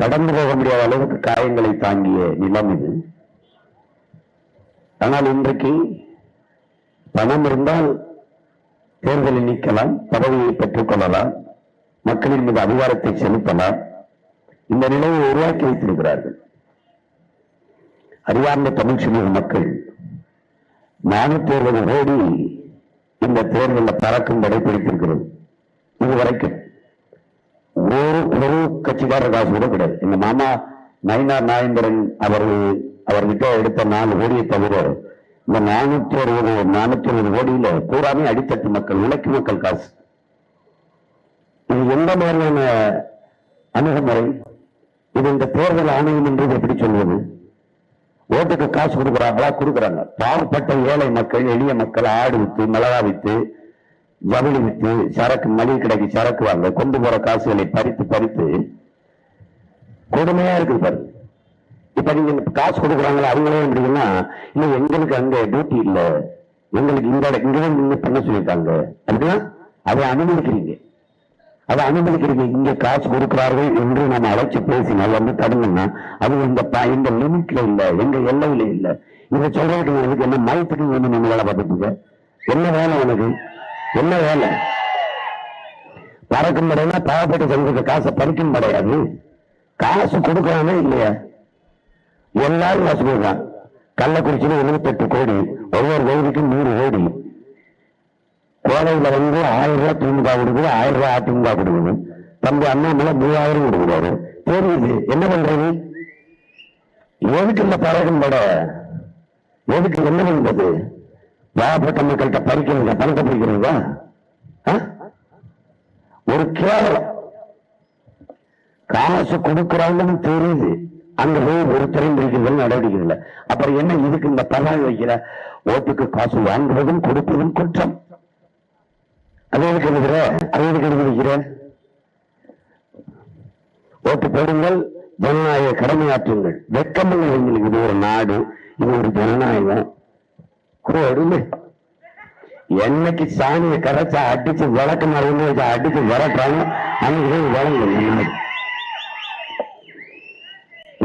கடந்து போக முடியாத அளவுக்கு காயங்களை தாங்கிய நிலம் இது. ஆனால் இன்றைக்கு பணம் இருந்தால் தேர்தலில் நீக்கலாம் பதவியை பெற்றுக் கொள்ளலாம் மக்களின் மீது அதிகாரத்தை செலுத்தலாம். இந்த நிலையை உருவாக்கி வைத்திருக்கிறார்கள். அறிவார்ந்த தமிழ் சமூக மக்கள் நானூத்தி அறுபது கோடி இந்த தேர்தலில் பறக்கும் கடைபிடித்திருக்கிறது இதுவரைக்கும் ஒரு கட்சிக்காரர் காசு கூட கிடையாது. எங்க மாமா நயினார் நாயந்திரன் அவர்கள் அவர்கிட்ட எடுத்த நாலு கோடியை தவிர இந்த நானூத்தி அறுபது நானூத்தி அறுபது கோடியில பூராமே அடித்தட்டு மக்கள் உழைக்கும் மக்கள் காசு. இது எந்த மாதிரியான அணுகுமுறை? இது இந்த தேர்தல் ஆணையம் என்று எப்படி சொல்வது? ஓட்டுக்கு காசு கொடுக்குறாங்களா? கொடுக்குறாங்க. பாவப்பட்ட ஏழை மக்கள் எளிய மக்கள் ஆடு வித்து மிளகா வித்து ஜவுளி விற்று சரக்கு மளிகை கடைக்கு சரக்கு வாங்க கொண்டு போற காசுகளை பறித்து பறித்து கொடுமையா இருக்கு பாரு. இப்ப நீங்க காசு கொடுக்குறாங்களா அவங்களே எப்படின்னா இன்னும் எங்களுக்கு அங்க டியூட்டி இல்லை. எங்களுக்கு இந்த இட- இங்கதான் நின்று பண்ண சொல்லியிருக்காங்க. அப்படின்னா அதை அனுமதிக்கிறீங்க. அதை அனுமதிக்கிறீங்க. இங்க காசு கொடுக்கிறார்கள் என்று நம்ம அழைச்சு பேசினால் வந்து தடுங்கன்னா அது இந்த ப- இந்த லிமிட்ல இல்லை எங்க எல்லையில இல்லை. இதை சொல்றதுக்கு என்ன மயத்துக்கு வந்து நீங்க வேலை பார்த்துட்டு என்ன வேலை உனக்கு? என்ன வேலை? பறக்கும் படையினா பாவப்பட்ட சங்கத்தை காசை பறிக்கும் படையாது காசு கொடுக்கறானே இல்லையா? எல்லாரும் காசு கொடுக்குறான். கள்ளக்குறிச்சியில எழுபத்தெட்டு கோடி ஒவ்வொரு கோடிக்கும் நூறு கோடி. கோடையில வந்து ஆயிரம் ரூபாய் திமுக கொடுக்குது ஆயிரம் ரூபாய் அதிமுக கொடுக்குது. தம்பி அண்ணாமலை மூவாயிரம் கொடுக்குறாரு. தெரியுது. என்ன பண்றது எதுக்கு இந்த பறக்கும் பட? எதுக்கு என்ன பண்றது? பாவப்பட்ட மக்கள்கிட்ட பறிக்கிறீங்க பணத்தை பறிக்கிறீங்க ஆ? ஒரு கேவலம். காசு கொடுக்குறாங்கன்னு தெரியுது. அங்க போய் ஒருத்தரையும் பிடிக்கிறது நடவடிக்கை இல்லை. அப்புறம் என்ன இதுக்கு இந்த பணம் வைக்கிற? ஓட்டுக்கு காசு வாங்குவதும் கொடுப்பதும் குற்றம். அது எதுக்கு எழுதுற? அது எதுக்கு எழுதி வைக்கிற? ஓட்டு போடுங்கள் ஜனநாயக கடமையாற்றுங்கள். வெக்கமில்லை எங்களுக்கு இது ஒரு நாடு இது ஒரு ஜனநாயகம். கொடுமை என்னைக்கு சாணியை கரைச்சா அடிச்சு விளக்கு மருந்து வச்சு அடிச்சு விளக்கானோ அன்னைக்கு விளங்கு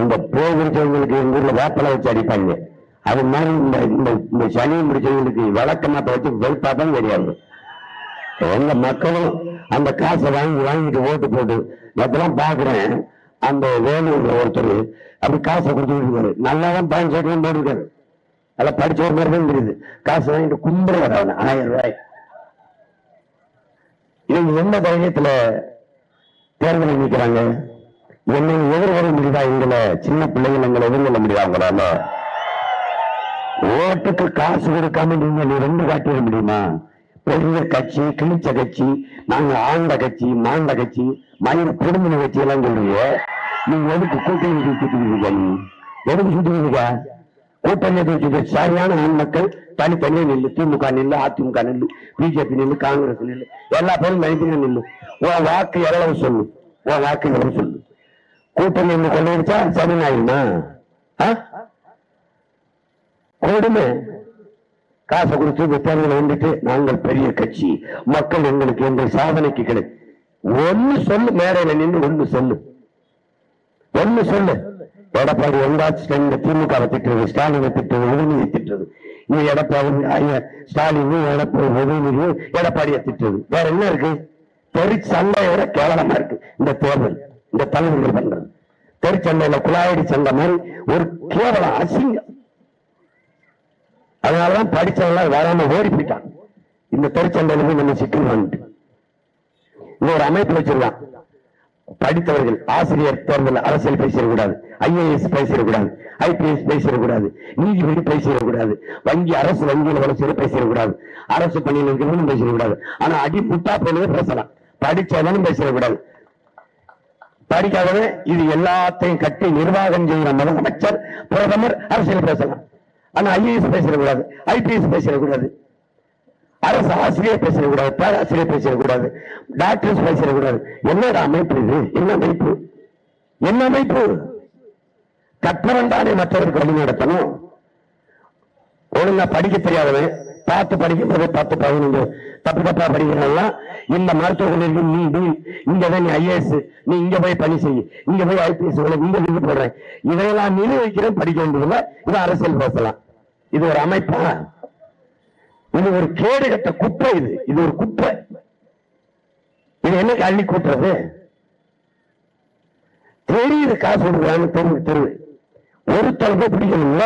இந்த போ இந்த முடிச்சவங்களுக்கு எங்க ஊர்ல வேப்பலை வச்சு அடிப்பாங்க. அது மாதிரி இந்த இந்த இந்த சனி முடிச்சவங்களுக்கு விளக்கமாத்த வச்சு வெளுப்பா தான் தெரியாது எங்க மக்களும் அந்த காசை வாங்கி வாங்கிட்டு ஓட்டு போட்டு நேற்றுலாம் பாக்குறேன் அந்த வேலூர்ல ஒருத்தர் அப்படி காசை கொடுத்துட்டு இருக்காரு. நல்லா தான் பயன் ஸ்டேட்மெண்ட் போட்டிருக்காரு. நல்லா படிச்ச ஒரு மாதிரி தான் தெரியுது. காசு வாங்கிட்டு கும்பல அவனை ஆயிரம் ரூபாய். இவங்க எந்த தைரியத்துல தேர்தல் நிற்கிறாங்க? என்னை எதிர்கொள்ள முடியுதா? எங்களை சின்ன பிள்ளைகள் எங்களை எதிர்கொள்ள முடியுதா அவங்களால ஓட்டுக்கு காசு கொடுக்காம நீங்க நீ ரெண்டு காட்டிட முடியுமா? பெரிய கட்சி கிழிச்ச கட்சி நாங்க ஆண்ட கட்சி மாண்ட கட்சி மயிர் குடும்ப கட்சி எல்லாம் சொல்றீங்க. நீங்க எதுக்கு கூட்டணி சுத்திட்டு நீ எதுக்கு சுத்திக்கிறீங்க கூட்டணி சரியான ஆண் மக்கள் தனித்தனியா நில்லு. திமுக நில்லு அதிமுக நில்லு பிஜேபி நில்லு காங்கிரஸ் நில்லு. எல்லா பேரும் தனித்தனியா நில்லு. உன் வாக்கு எவ்வளவு சொல்லு? உன் வாக்கு எவ்வளவு சொல்லு? கூட்டணி என்ன கொள்ளையடிச்சா சரி ஆயிருமா கொடுமை. காசை கொடுத்து இந்த தேர்தலில் வந்துட்டு நாங்கள் பெரிய கட்சி. மக்கள் எங்களுக்கு எங்கள் சாதனைக்கு கிடை ஒன்னு சொல்லு மேடையில நின்று ஒன்னு சொல்லு. ஒன்னு சொல்லு. எடப்பாடி எங்காச்சும் இந்த திமுக திட்டுறது ஸ்டாலினை திட்டுறது உதயநிதி திட்டுறது நீ எடப்பாடி ஐயா, ஸ்டாலின் எடப்பாடி உதயநிதி எடப்பாடியை திட்டுறது வேற என்ன இருக்கு? தெரி விட கேவலமா இருக்கு. இந்த தேர்தல் இந்த தலைவர்கள் பண்றது. தெருச்சண்டையில குழாயடி சண்டை மாதிரி ஒரு கேவலம் அசிங்கம். அதனாலதான் படிச்சவெல்லாம் வராம ஓடி போயிட்டான் இந்த தெருச்சண்டையில போய் நம்ம சிக்கல் வந்துட்டு இன்னொரு அமைப்பு வச்சிருக்கான். படித்தவர்கள் ஆசிரியர் தேர்தல் அரசியல் பேசிடக்கூடாது ஐஏஎஸ் பேசிடக்கூடாது ஐபிஎஸ் பேசிடக்கூடாது நீதிபதி பேசிடக்கூடாது வங்கி அரசு வங்கியில் வேலை பேசிடக்கூடாது அரசு பணியில் இருக்கிறவனும் பேசிடக்கூடாது. ஆனா அடி புட்டா போனது பேசலாம். படிச்சவனும் பேசிடக்கூடாது. படிக்காதவன் இது எல்லாத்தையும் கட்டி நிர்வாகம் செய்கிற முதலமைச்சர் பிரதமர் அரசியல் பேசலாம். ஆனா ஐஏஎஸ் பேசிடக்கூடாது ஐபிஎஸ் பேசிடக்கூடாது. அரசு ஆசிரியர் பேசக்கூடாது பேராசிரியர் பேசக்கூடாது டாக்டர்ஸ் பேசக்கூடாது. என்னோட அமைப்பு இது? என்ன அமைப்பு? என்ன அமைப்பு? கற்பவன் தானே மற்றவருக்கு வழி நடத்தணும். ஒழுங்கா படிக்க தெரியாதவன் பார்த்து படிக்கும்போது பத்து பதினஞ்சு தப்பு தப்பா படிக்கிறதெல்லாம் இந்த மருத்துவ கல்லூரிக்கு நீ நீ இங்க தான் நீ ஐஏஎஸ் நீ இங்க போய் பணி செய் இங்க போய் ஐபிஎஸ் இங்க இது போடுறேன். இதையெல்லாம் நிர்வகிக்கிறேன் படிக்க வேண்டியதுல இது அரசியல் பேசலாம். இது ஒரு அமைப்பா? இது ஒரு கேடு கட்ட குப்பை இது. இது ஒரு குப்பை இது என்ன அள்ளி கூட்டுறது? தெரியுது காசு கொடுக்குறான்னு தெருவு தெருவு ஒரு தலைப்பை பிடிக்கணும்ல?